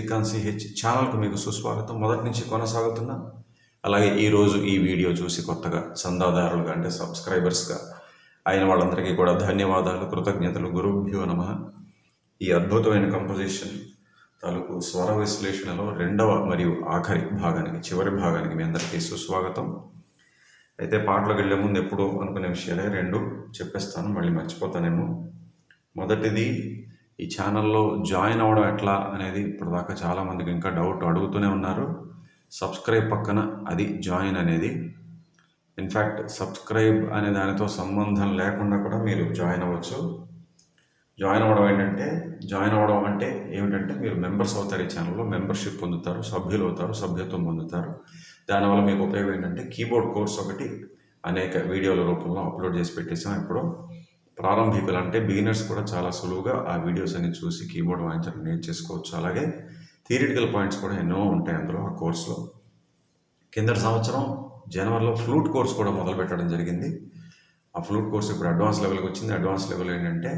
Srikanth CH ఛానల్కు మీకు సుస్వాగతం. మొదటి నుంచి కొనసాగుతున్నా అలాగే ఈరోజు ఈ వీడియో చూసి కొత్తగా చందాదారులుగా అంటే సబ్స్క్రైబర్స్గా అయిన వాళ్ళందరికీ కూడా ధన్యవాదాలు. కృతజ్ఞతలు. గురుభ్యో నమ. ఈ అద్భుతమైన కంపోజిషన్ తాలూకు స్వర విశ్లేషణలో రెండవ మరియు ఆఖరి భాగానికి చివరి భాగానికి మీ అందరికీ సుస్వాగతం. అయితే పాటలకు వెళ్ళే ముందు ఎప్పుడు అనుకునే విషయాలే. రెండు చెప్పేస్తాను మళ్ళీ మర్చిపోతానేమో. మొదటిది ఈ ఛానల్లో జాయిన్ అవ్వడం ఎట్లా అనేది ఇప్పటిదాకా చాలామందికి ఇంకా డౌట్ అడుగుతూనే ఉన్నారు. సబ్స్క్రైబ్ పక్కన అది జాయిన్ అనేది. ఇన్ఫ్యాక్ట్ సబ్స్క్రైబ్ అనే దానితో సంబంధం లేకుండా కూడా మీరు జాయిన్ అవ్వచ్చు. జాయిన్ అవ్వడం ఏంటంటే జాయిన్ అవ్వడం అంటే ఏమిటంటే మీరు మెంబర్స్ అవుతారు ఈ ఛానల్లో మెంబర్షిప్ పొందుతారు సభ్యులు అవుతారు సభ్యత్వం పొందుతారు. దానివల్ల మీకు ఉపయోగం ఏంటంటే కీబోర్డ్ కోర్స్ ఒకటి అనేక వీడియోల రూపంలో అప్లోడ్ చేసి పెట్టేసాం ఇప్పుడు. ప్రారంభికులు అంటే బిగినర్స్ కూడా చాలా సులువుగా ఆ వీడియోస్ అన్ని చూసి కీబోర్డ్ వాయించడం నేర్చేసుకోవచ్చు. అలాగే థియరిటికల్ పాయింట్స్ కూడా ఎన్నో ఉంటాయి అందులో ఆ కోర్సులో. కిందటి సంవత్సరం జనవరిలో ఫ్లూట్ కోర్స్ కూడా మొదలు పెట్టడం జరిగింది. ఆ ఫ్లూట్ కోర్స్ ఇప్పుడు అడ్వాన్స్ లెవెల్కి వచ్చింది. అడ్వాన్స్ లెవెల్ ఏంటంటే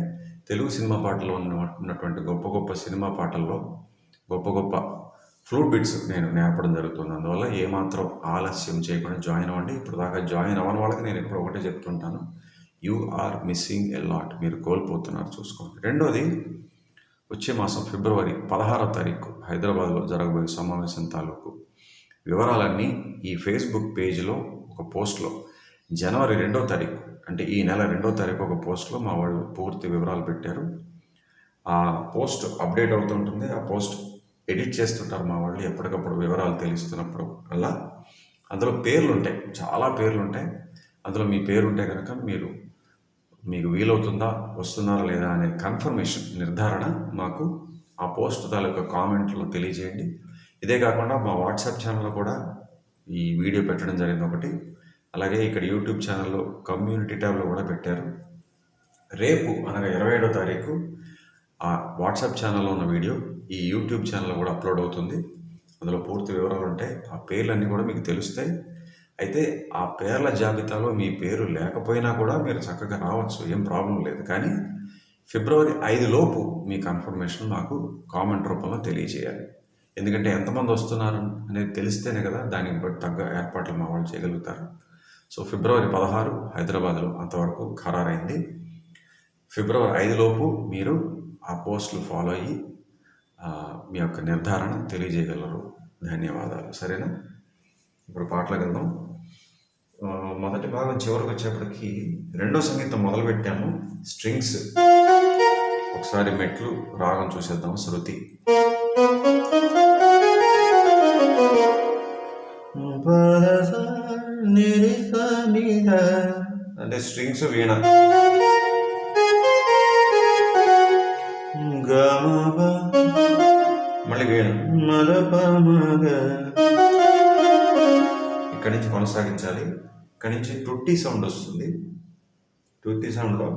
తెలుగు సినిమా పాటల్లో ఉన్నటువంటి గొప్ప గొప్ప సినిమా పాటల్లో గొప్ప గొప్ప ఫ్లూట్ బిట్స్ నేను నేర్పడం జరుగుతుంది. అందువల్ల ఏమాత్రం ఆలస్యం చేయకుండా జాయిన్ అవ్వండి. ఇప్పుడు దాకా జాయిన్ అవ్వని వాళ్ళకి నేను ఇప్పుడు ఒకటే చెప్తుంటాను. You are missing a lot మీరు కోల్పోతున్నారు. చూసుకోండి. రెండోది వచ్చే మాసం ఫిబ్రవరి పదహారో తారీఖు హైదరాబాద్లో జరగబోయే సమావేశం తాలూకు వివరాలన్నీ ఈ ఫేస్బుక్ పేజ్లో ఒక పోస్ట్లో. జనవరి రెండో తారీఖు అంటే ఈ నెల రెండో తారీఖు ఒక పోస్ట్లో మా వాళ్ళు పూర్తి వివరాలు పెట్టారు. ఆ పోస్ట్ అప్డేట్ అవుతుంటుంది ఆ పోస్ట్ ఎడిట్ చేస్తుంటారు మా వాళ్ళు. ఎప్పటికప్పుడు వివరాలు తెలుస్తున్నప్పుడు అలా అందులో పేర్లు ఉంటాయి చాలా పేర్లు ఉంటాయి అందులో మీ పేరు ఉంటే కనుక మీరు మీకు వీలవుతుందా వస్తున్నారా లేదా అనే కన్ఫర్మేషన్ నిర్ధారణ మాకు ఆ పోస్ట్ తాలూకా కామెంట్లో తెలియజేయండి. ఇదే కాకుండా మా వాట్సాప్ ఛానల్లో కూడా ఈ వీడియో పెట్టడం జరిగింది ఒకటి. అలాగే ఇక్కడ యూట్యూబ్ ఛానల్లో కమ్యూనిటీ ట్యాబ్లో కూడా పెట్టారు. రేపు అనగా ఇరవై ఏడో తారీఖు ఆ వాట్సాప్ ఛానల్లో ఉన్న వీడియో ఈ యూట్యూబ్ ఛానల్లో కూడా అప్లోడ్ అవుతుంది. అందులో పూర్తి వివరాలు ఉంటాయి ఆ పేర్లన్నీ కూడా మీకు తెలుస్తాయి. అయితే ఆ పేర్ల జాబితాలో మీ పేరు లేకపోయినా కూడా మీరు చక్కగా రావచ్చు ఏం ప్రాబ్లం లేదు. కానీ ఫిబ్రవరి ఐదు లోపు మీ కన్ఫర్మేషన్ మాకు కామెంట్ రూపంలో తెలియజేయాలి. ఎందుకంటే ఎంతమంది వస్తున్నారు అనేది తెలిస్తేనే కదా దానికి బట్టి తగ్గ ఏర్పాట్లు మా వాళ్ళు చేయగలుగుతారు. సో ఫిబ్రవరి పదహారు హైదరాబాద్లో అంతవరకు ఖరారైంది. ఫిబ్రవరి ఐదు లోపు మీరు ఆ పోస్టులు ఫాలో అయ్యి మీ యొక్క నిర్ధారణ తెలియజేయగలరు. ధన్యవాదాలు. సరేనా? ఇప్పుడు పాటలకు వెళ్దాం మొదటి భాగం చివరికి వచ్చేప్పటికి రెండో సంగీతం మొదలు పెట్టాము స్ట్రింగ్స్. ఒకసారి మెట్లు రాగం చూసేద్దాం శృతి. అంటే స్ట్రింగ్స్ వీణ. అక్కడి నుంచి కొనసాగించాలి. అక్కడి నుంచి టుట్టి సౌండ్ వస్తుంది. టుట్టి సౌండ్లో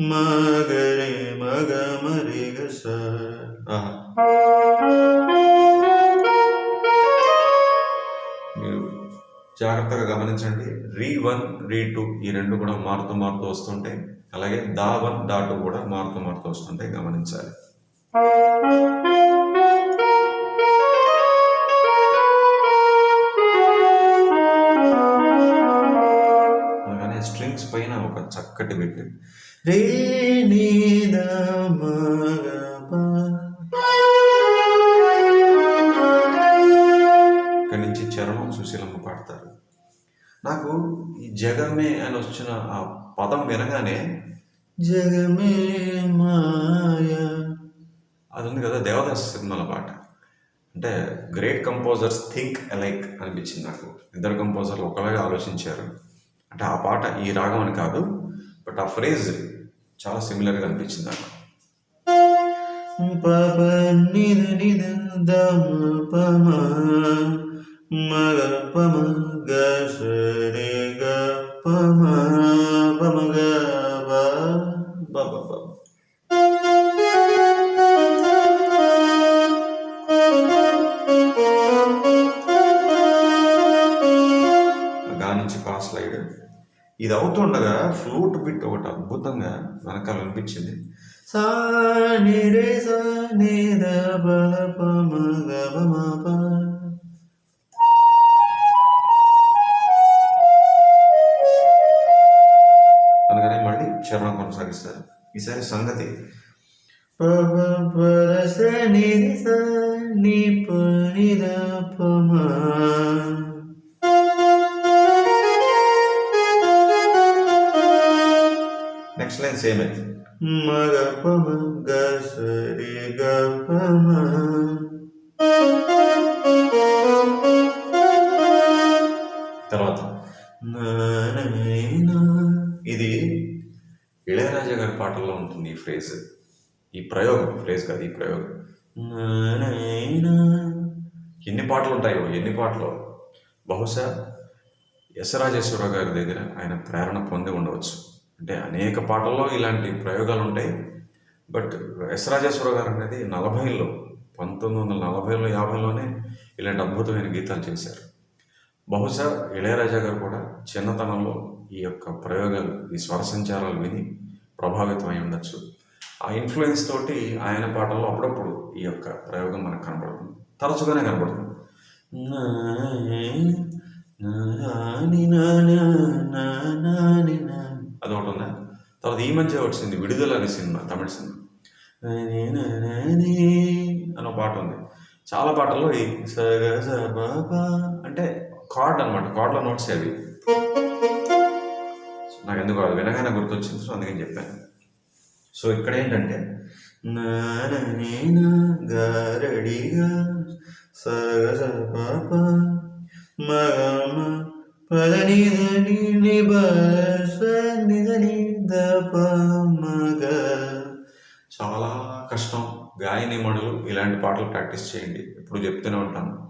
మగరే మగ మరి గస. మీరు జాగ్రత్తగా గమనించండి. రీ వన్ రీ టూ ఈ రెండు కూడా మారుతూ మారుతూ వస్తుంటాయి అలాగే దా వన్ దా టూ కూడా మారుతూ మారుతూ వస్తుంటాయి గమనించాలి. అలాగే స్ట్రింగ్స్ పైన ఒక చక్కటి బిట్ రే నీద ఇక్కడి నుంచి చరణం సుశీలమ్మ పాడతారు. నాకు ఈ జగమే అని వచ్చిన ఆ పదం వినగానే జగమే మాయ. అది ఉంది కదా దేవదాస్ సినిమాల పాట. అంటే గ్రేట్ కంపోజర్స్ థింక్ అలైక్ అనిపించింది నాకు. ఇద్దరు కంపోజర్లు ఒకలాగా ఆలోచించారు. అంటే ఆ పాట ఈ రాగం అని కాదు బట్ ఆ ఫ్రేజ్ చాలా సిమిలర్గా అనిపించింది నాకు. పప నిద నిద దమ పమ మగ పమ గ పమ. అవుతుండగా ఫ్లూట్ బిట్ ఒకటి అద్భుతంగా వెనకాల వినిపించింది. సా ని రే సా ని ద ప ద ప మ గ ప మ ప. అందుకని మళ్ళీ చరణం కొనసాగిస్తారు. ఈసారి సంగతి ప ప ప ద స ని రి స తర్వాత ఇది ఇళయరాజా గారి పాటల్లో ఉంటుంది ఈ ఫ్రేజ్. ఈ ప్రయోగం ఫ్రేజ్ కాదు ఈ ప్రయోగం. ఎన్ని పాటలు ఉంటాయో ఎన్ని పాటలు? బహుశా ఎస్ రాజేశ్వరరావు గారి దగ్గర ఆయన ప్రేరణ పొంది ఉండవచ్చు. అంటే అనేక పాటల్లో ఇలాంటి ప్రయోగాలు ఉంటాయి. బట్ ఎస్ రాజేశ్వరరావు గారు అనేది నలభైలో పంతొమ్మిది వందల నలభైలో యాభైలోనే ఇలాంటి అద్భుతమైన గీతాలు చేశారు. బహుశా ఇళయరాజా గారు కూడా చిన్నతనంలో ఈ యొక్క ప్రయోగాలు ఈ స్వర సంచారాలు విని ప్రభావితం అయి ఉండొచ్చు. ఆ ఇన్ఫ్లుయెన్స్ తోటి ఆయన పాటల్లో అప్పుడప్పుడు ఈ యొక్క ప్రయోగం మనకు కనపడుతుంది తరచుగానే కనపడుతుంది అది ఒకటి అదొకటి ఉందా? తర్వాత ఈ మధ్య వచ్చింది విడుదల అనే సినిమా తమిళ సినిమా. ని అని పాట ఉంది. చాలా పాటల్లో ఈ అంటే కార్డ్ అనమాట కార్డ్లో నోట్స్ అవి. నాకు ఎందుకు అది వినగానే గుర్తొచ్చింది సో అందుకని చెప్పాను. సో ఇక్కడ ఏంటంటే నా న ని నా గ ర డి గ చాలా కష్టం గాయని మడులు ఇలాంటి పాటలు ప్రాక్టీస్ చేయండి. ఇప్పుడు చెప్తూనే ఉంటాను.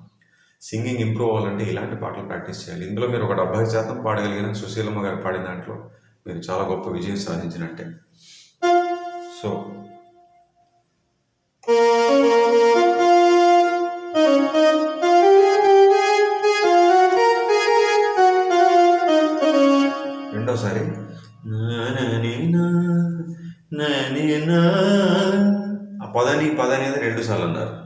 సింగింగ్ ఇంప్రూవ్ అవ్వాలంటే ఇలాంటి పాటలు ప్రాక్టీస్ చేయాలి. ఇందులో మీరు ఒక డెబ్బై శాతం పాడగలిగిన సుశీలమ్మ గారు పాడిన దాంట్లో మీరు చాలా గొప్ప విజయం సాధించినట్టే. సో రెండోసారి నా నా ఆ పదని పదని అనేది రెండు సార్లు అన్నారు.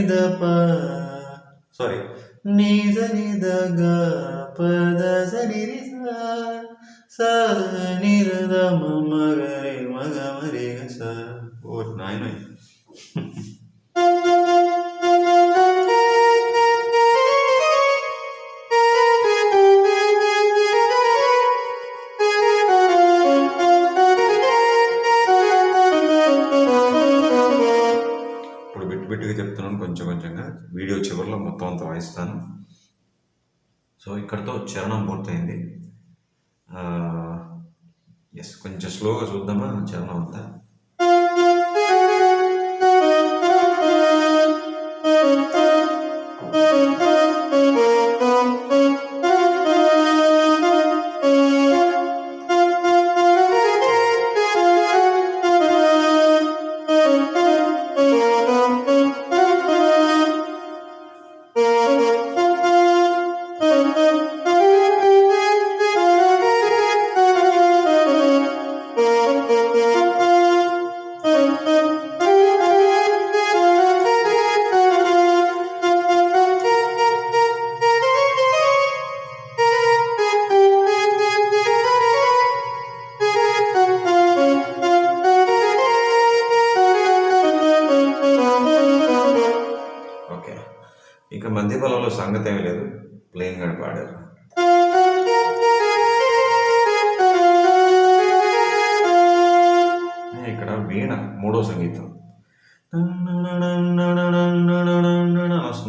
ని స ని ద ప సారీ ని స ని ద గ ప ద స ని రి స స ని సో ఇక్కడతో చరణం పూర్తయింది. ఎస్ కొంచెం స్లోగా చూద్దామా? చరణం అంతా? ఓకే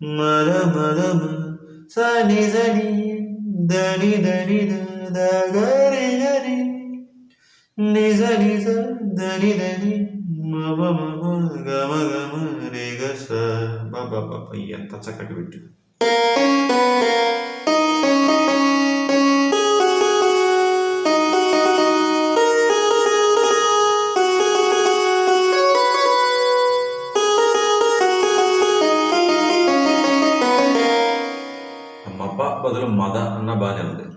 మద మద సని స దని స ని ద నిజ ద దని ద ద గ గమ గ రి స. బ బ గ స బాబా ఎంత చక్కటి పెట్టు. బదులు మద అన్న బాగానే ఉంది.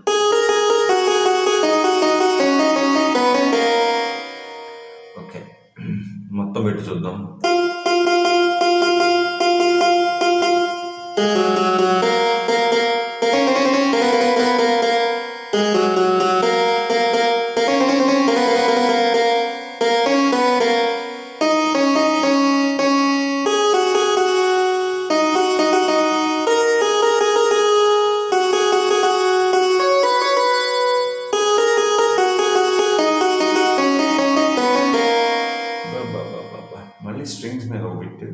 మళ్ళీ స్ట్రింగ్స్ మీద ఒక బిట్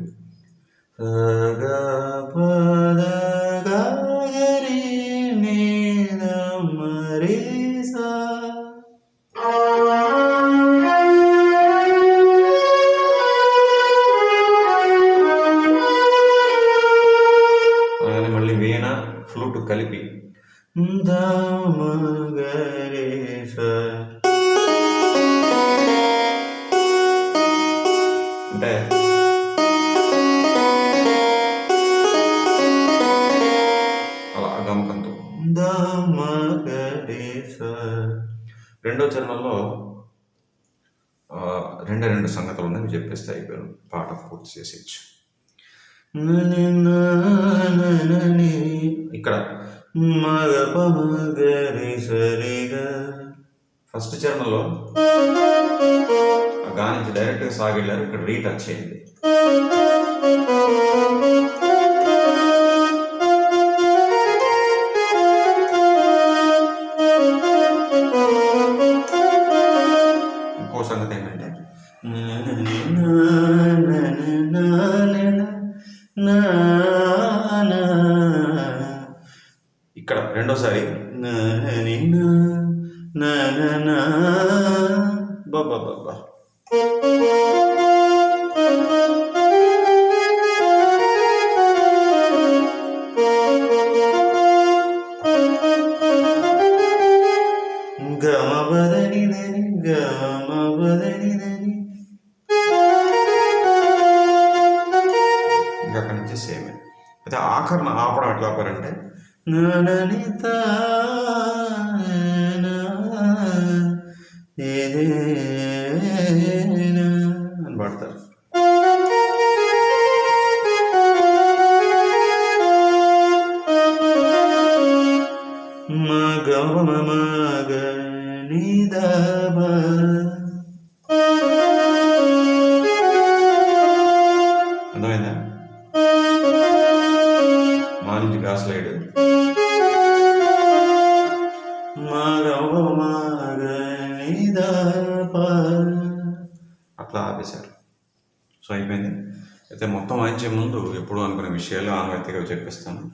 స రెండో చరణంలో ఆ, రెండే రెండు సంగతులు ఉన్నాయి అవి చెప్పేస్తే అయిపోయాను. పాట పూర్తి చేసేయచ్చు. ఇక్కడ మ గ ప ఫస్ట్ చరణంలో ఆ గా డైరెక్ట్గా సాగిళ్ళారు ఇక్కడ రీటచ్ అయింది. ఇక్కడ రెండోసారి ఆపడం ఎట్లా ఆపారంటే అని పాడతారు. అట్లా ఆపేశారు. సో అయిపోయింది. అయితే మొత్తం వాయించే ముందు ఎప్పుడు అనుకునే విషయాలు ఆనవాయితీగా చెప్పిస్తాను.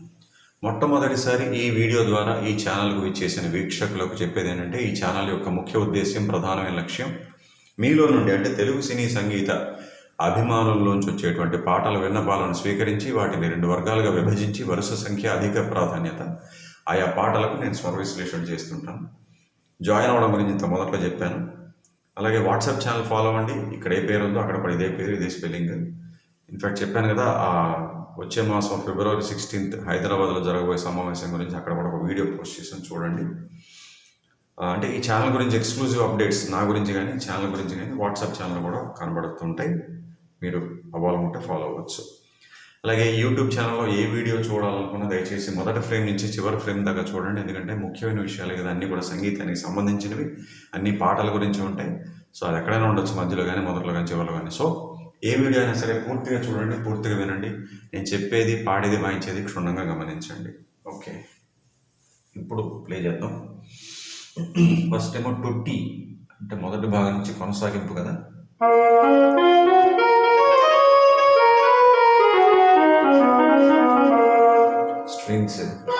మొట్టమొదటిసారి ఈ వీడియో ద్వారా ఈ ఛానల్కు ఇచ్చేసిన వీక్షకులకు చెప్పేది ఏంటంటే ఈ ఛానల్ యొక్క ముఖ్య ఉద్దేశ్యం ప్రధానమైన లక్ష్యం మీలో నుండి అంటే తెలుగు సినీ సంగీత అభిమానుల్లోంచి వచ్చేటువంటి పాటల విన్నపాలను స్వీకరించి వాటిని రెండు వర్గాలుగా విభజించి వరుస సంఖ్య అధిక ప్రాధాన్యత ఆయా పాటలకు నేను స్వర విశ్లేషణ చేస్తుంటాను. జాయిన్ అవ్వడం గురించి ఇంత మొదట్లో చెప్పాను. అలాగే వాట్సాప్ ఛానల్ ఫాలో అవ్వండి. ఇక్కడ ఏ పేరు ఉందో అక్కడ ఇదే పేరు ఇదే స్పెల్లింగ్. ఇన్ఫ్యాక్ట్ చెప్పాను కదా ఆ వచ్చే మాసం ఫిబ్రవరి సిక్స్టీన్త్ హైదరాబాద్లో జరగబోయే సమావేశం గురించి అక్కడ కూడా ఒక వీడియో పోస్ట్ చేసాను చూడండి. అంటే ఈ ఛానల్ గురించి ఎక్స్క్లూజివ్ అప్డేట్స్ నా గురించి కానీ ఛానల్ గురించి కానీ వాట్సాప్ ఛానల్ కూడా కనబడుతుంటాయి. మీరు అవ్వాలనుకుంటే ఫాలో అవ్వచ్చు. అలాగే యూట్యూబ్ ఛానల్లో ఏ వీడియో చూడాలనుకున్నా దయచేసి మొదటి ఫ్రేమ్ నుంచి చివరి ఫ్రేమ్ దాకా చూడండి. ఎందుకంటే ముఖ్యమైన విషయాలు కదా అన్నీ కూడా సంగీతానికి సంబంధించినవి అన్ని పాటల గురించి ఉంటాయి. సో అది ఎక్కడైనా ఉండొచ్చు మధ్యలో కానీ మొదట్లో కానీ చివరిలో కానీ సో ఏ వీడియో అయినా సరే పూర్తిగా చూడండి పూర్తిగా వినండి. నేను చెప్పేది పాడేది వాయించేది క్షుణ్ణంగా గమనించండి. ఓకే. ఇప్పుడు ప్లే చేద్దాం. ఫస్ట్ ఏమో టొట్టి అంటే మొదటి భాగం నుంచి కొనసాగింపు కదా. స్ట్రింగ్స్ ఇక్కడ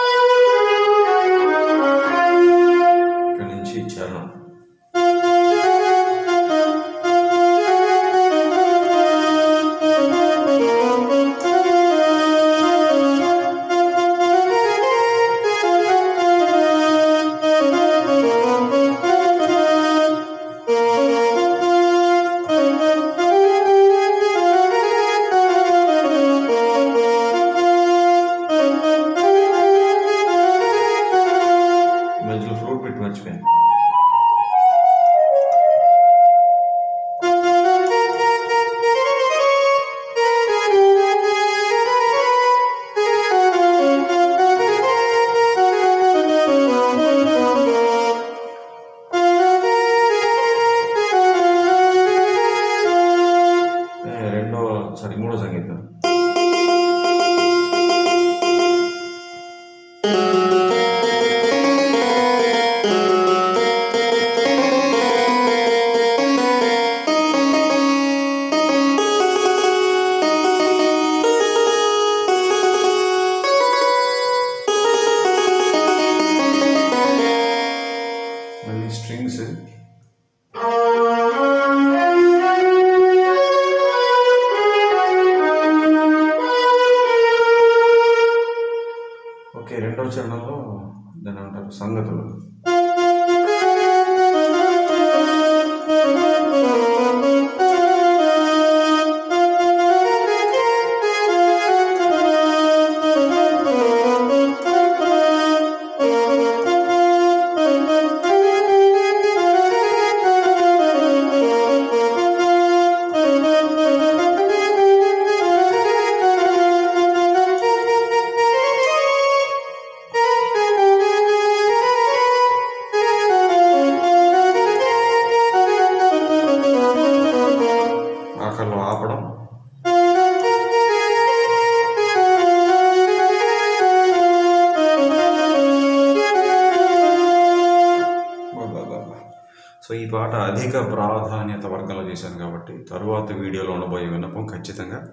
ఈ పాట అధిక ప్రాధాన్యత వర్గంలో చేశాను కాబట్టి తరువాత వీడియోలో ఉండబోయే విన్నపం ఖచ్చితంగా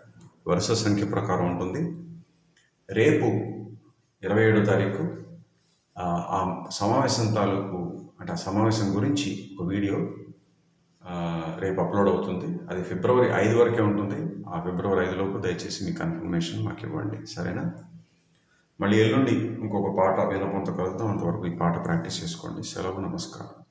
వరుస సంఖ్య ప్రకారం ఉంటుంది. రేపు ఇరవై ఏడో తారీఖు ఆ సమావేశం తాలూకు అంటే ఆ సమావేశం గురించి ఒక వీడియో రేపు అప్లోడ్ అవుతుంది. అది ఫిబ్రవరి ఐదు వరకే ఉంటుంది. ఆ ఫిబ్రవరి ఐదులోపు దయచేసి మీ కన్ఫర్మేషన్ మాకు ఇవ్వండి. సరేనా? మళ్ళీ ఎల్లుండి ఇంకొక పాట వినపంతో కలుద్దాం. అంతవరకు ఈ పాట ప్రాక్టీస్ చేసుకోండి. సెలవు నమస్కారం.